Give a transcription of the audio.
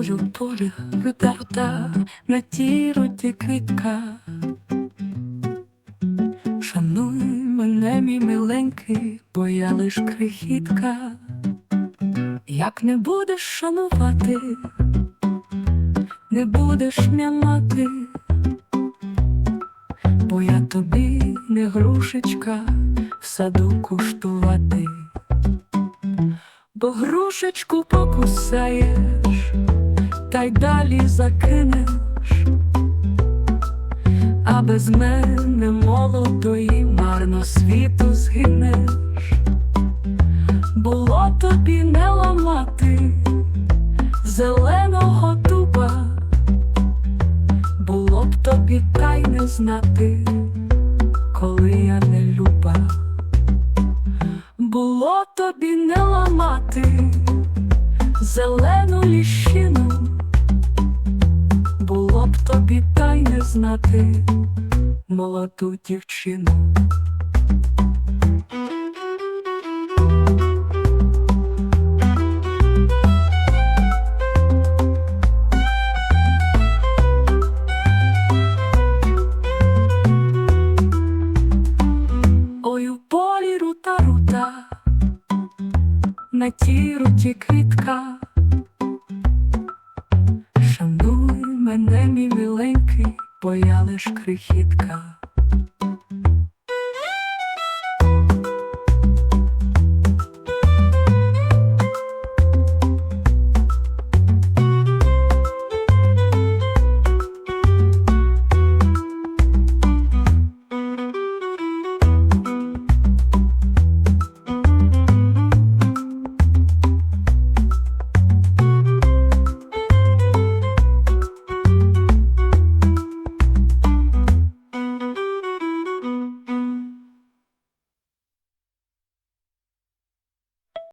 Ой, у полі рута, на тій руті квітка. Шануй мене, мій миленький, бо я лиш крихітка. Як не будеш шанувати, не будеш м'ямати, бо я тобі не грушечка в саду куштувати, бо грушечку покусаєш, та й далі закинеш, а без мене молодої марно світу згинеш. Було тобі не ламати зеленого дуба, було б тобі та не знати, коли я не люба, було тобі не ламати зелену ліщину, знати молоду дівчину. Ой, у полі рута рута, на тій руті квітка. Шануй мене, мій миленький, бо я лиш крихітка.